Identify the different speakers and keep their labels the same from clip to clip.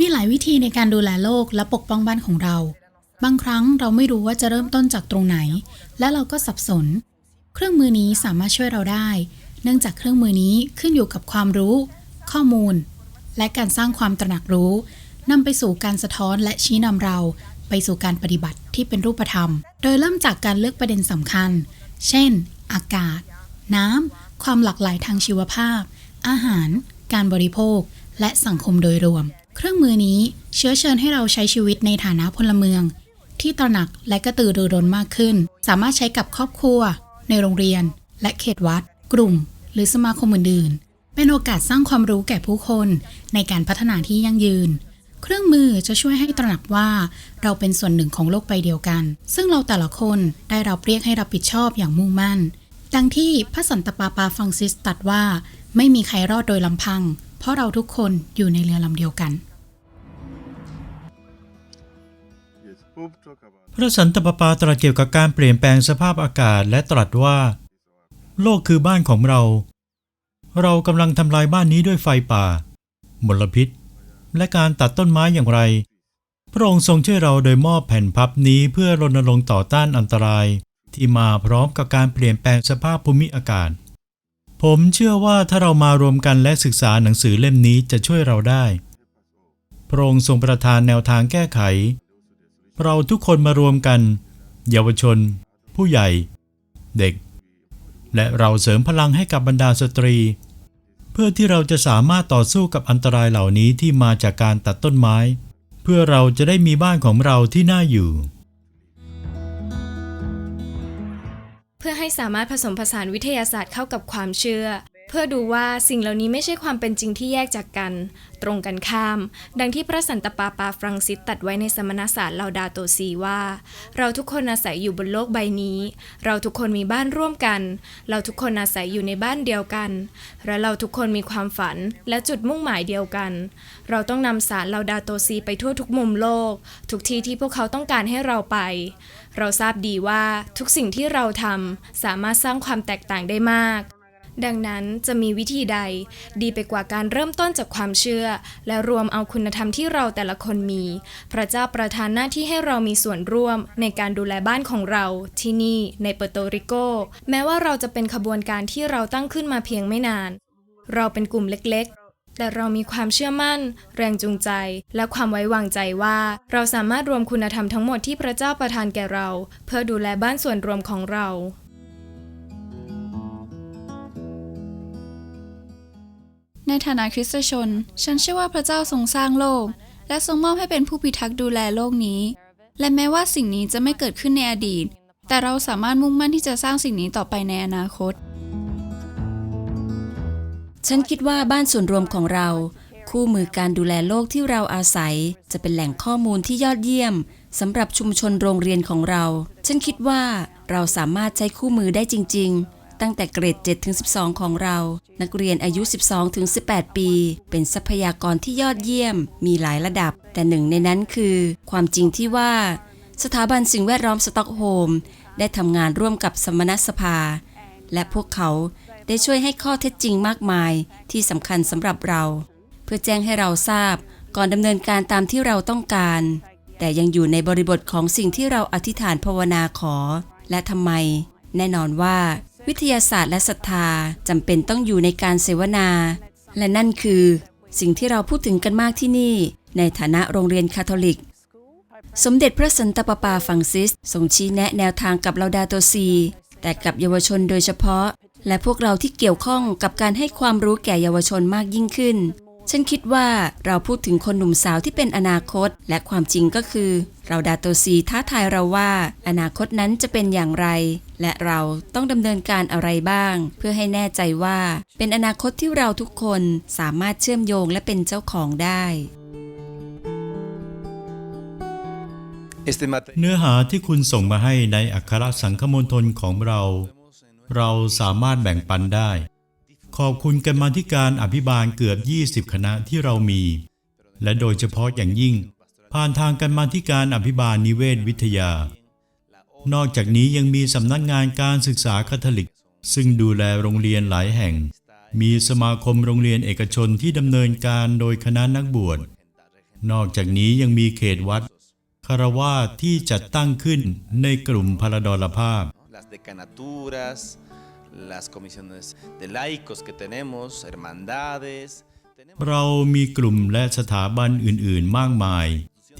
Speaker 1: มีหลายวิธีในการดูแลโลกและปกป้องบ้านของเรา บางครั้งเราไม่รู้ว่าจะเริ่มต้นจากตรงไหน และเราก็สับสน เครื่องมือนี้สามารถช่วยเราได้ เนื่องจากเครื่องมือนี้ขึ้นอยู่กับความรู้ ข้อมูล และการสร้างความตระหนักรู้นำไปสู่การสะท้อนและชี้นำเรา ไปสู่การปฏิบัติที่เป็นรูปธรรม โดยเริ่มจากการเลือกประเด็นสำคัญ เช่น อากาศ น้ำความหลากหลายทางชีวภาพ อาหาร การบริโภค และสังคมโดยรวม เครื่องมือนี้เชื้อเชิญให้เราใช้ชีวิตในฐานะพลเมือง ที่ตระหนักและกระตือรือร้นมากขึ้น สามารถใช้กับครอบครัว ในโรงเรียน และเขตวัด กลุ่ม หรือสมาคมอื่นๆ เป็นโอกาสสร้างความรู้แก่ผู้คนในการพัฒนาที่ยั่งยืน เครื่องมือจะช่วยให้ตระหนักว่า เราเป็นส่วนหนึ่งของโลกใบเดียวกัน ซึ่งเราแต่ละคนได้รับเรียกให้รับผิดชอบอย่างมุ่งมั่น ดังที่พระสันตะปาปาฟังซิสตัดว่า ไม่มีใครรอดโดยลำพัง ราะเราทุกคนอยู่ในเรือลำเดียวกัน
Speaker 2: Yes, Pope talk about
Speaker 3: พระสันตะปาปาตรัสเกี่ยวกับการเปลี่ยนแปลงสภาพอากาศและตรัสว่า โลกคือบ้านของเรา เรากำลังทำลายบ้านนี้ด้วยไฟป่ามลพิษ และการตัดต้นไม้อย่างไร พระองค์ทรงช่วยเราโดยมอบแผ่นพับนี้เพื่อรณรงค์ต่อต้านอันตราย ที่มาพร้อมกับการเปลี่ยนแปลงสภาพภูมิอากาศ ผมเชื่อว่าถ้าเรามารวมกันและศึกษาหนังสือเล่มนี้จะช่วยเราได้ พระองค์ทรงประทานแนวทางแก้ไข เราทุกคนมารวมกัน เยาวชน ผู้ใหญ่ เด็ก และเราเสริมพลังให้กับบรรดาสตรี เพื่อที่เราจะสามารถต่อสู้กับอันตรายเหล่านี้ที่มาจากการตัดต้นไม้ เพื่อเราจะได้มีบ้านของเราที่น่าอยู่
Speaker 4: เพื่อให้สามารถผสมผสานวิทยาศาสตร์เข้ากับความเชื่อ เพื่อดูว่าสิ่งเหล่านี้ไม่ใช่ความเป็นจริงที่แยกจากกัน ตรงกันข้าม ดังที่พระสันตะปาปาฟรังซิสตัดไว้ในสมณศาสตร์ลาดาโตซีว่า เราทุกคนอาศัยอยู่บนโลกใบนี้ เราทุกคนมีบ้านร่วมกัน เราทุกคนอาศัยอยู่ในบ้านเดียวกัน และเราทุกคนมีความฝันและจุดมุ่งหมายเดียวกัน เราต้องนำสารลาดาโตซีไปทั่วทุกมุมโลก ทุกที่ที่พวกเขาต้องการให้เราไปเราทราบดีว่าทุกสิ่งที่เราทำสามารถสร้างความแตกต่างได้มาก ดังนั้นจะมีวิธีใดดีไปกว่าการเริ่มต้นจากความเชื่อ และรวมเอาคุณธรรมที่เราแต่ละคนมี พระเจ้าประทานหน้าที่ให้เรามีส่วนร่วมในการดูแลบ้านของเราที่นี่ในเปอร์โตริโก แม้ว่าเราจะเป็นขบวนการที่เราตั้งขึ้นมาเพียงไม่นาน เราเป็นกลุ่มเล็กๆ แต่เรามีความเชื่อมั่น แรงจูงใจ และความไว้วางใจว่า เราสามารถรวมคุณธรรมทั้งหมดที่พระเจ้าประทานแก่เรา เพื่อดูแลบ้านส่วนรวมของเรา
Speaker 5: ในฐานะคริสตชน ฉันเชื่อว่าพระเจ้าทรงสร้างโลก และทรงมอบให้เป็นผู้พิทักษ์ดูแลโลกนี้ และแม้ว่าสิ่งนี้จะไม่เกิดขึ้นในอดีต แต่เราสามารถมุ่งมั่นที่จะสร้างสิ่งนี้ต่อไปในอนาคต
Speaker 6: ฉันคิดว่าบ้านส่วนรวมของเรา คู่มือการดูแลโลกที่เราอาศัย จะเป็นแหล่งข้อมูลที่ยอดเยี่ยมสำหรับชุมชนโรงเรียนของเรา ฉันคิดว่าเราสามารถใช้คู่มือได้จริง ๆ ตั้งแต่เกรด 7 ถึง 12 ของเรา นักเรียนอายุ 12 ถึง 18 ปี เป็นทรัพยากรที่ยอดเยี่ยม มีหลายระดับ แต่หนึ่งในนั้นคือ ความจริงที่ว่า สถาบันสิ่งแวดล้อมสต็อกโฮล์มได้ทำงานร่วมกับสมณสภา และพวกเขาได้ช่วยให้ข้อเท็จจริงมากมายที่สำคัญสำหรับเรา เพื่อแจ้งให้เราทราบก่อนดำเนินการตามที่เราต้องการ แต่ยังอยู่ในบริบทของสิ่งที่เราอธิษฐานภาวนาขอ และทำไม แน่นอนว่า วิทยาศาสตร์และศรัทธาจำเป็นต้องอยู่ในการเสวนา และนั่นคือ สิ่งที่เราพูดถึงกันมากที่นี่ ในฐานะโรงเรียนคาทอลิก สมเด็จพระสันตะปาปาฟังซิสทรงชี้แนะแนวทางกับเราดาโตซีแต่กับเยาวชนโดยเฉพาะ และพวกเราที่เกี่ยวข้องกับการให้ความรู้แก่เยาวชนมากยิ่งขึ้น ฉันคิดว่าเราพูดถึงคนหนุ่มสาวที่เป็นอนาคต และความจริงก็คือ เราดาโตซีท้าทายเราว่า อนาคตนั้นจะเป็นอย่างไร และเราต้องดำเนินการอะไรบ้าง เพื่อให้แน่ใจว่า เป็นอนาคตที่เราทุกคนสามารถเชื่อมโยงและเป็นเจ้าของได้
Speaker 3: เนื้อหาที่คุณส่งมาให้ในอัครสังคมณฑลของเรา เราสามารถแบ่งปันได้ ขอบคุณกันมาที่การอภิบาลเกือบ 20 คณะที่เรามี และโดยเฉพาะอย่างยิ่ง ผ่านทางกันมาที่การอภิบาลนิเวศวิทยา นอกจากนี้ยังมีสำนักงานการศึกษาคาทอลิก ซึ่งดูแลโรงเรียนหลายแห่ง มีสมาคมโรงเรียนเอกชนที่ดำเนินการโดยคณะนักบวช นอกจากนี้ยังมีเขตวัดคารวาสที่จัดตั้งขึ้นในกลุ่มพลดรภาพ
Speaker 7: las decanaturas, las comisiones de laicos que tenemos, hermandades. Tenemos
Speaker 3: เรามีกลุ่มและสถาบันอื่น ๆ มากมาย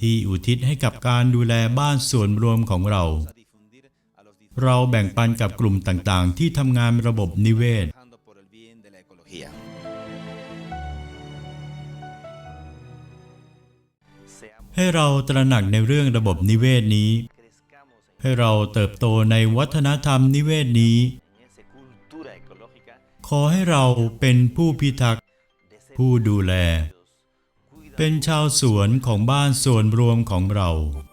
Speaker 3: ที่อุทิศให้กับการดูแลบ้านส่วนรวมของเรา เราแบ่งปันกับกลุ่มต่างๆ ที่ทำงานระบบนิเวศ
Speaker 7: trabajando por el bien de la ecología.
Speaker 3: ให้เราตระหนักในเรื่องระบบนิเวศนี้ ให้เราเติบโตในวัฒนธรรมนิเวศนี้
Speaker 7: Esa cultura ecológica
Speaker 3: ขอให้เราเป็นผู้พิทักษ์ ผู้ดูแล เป็นชาวสวนของบ้านส่วนรวมของเรา
Speaker 7: como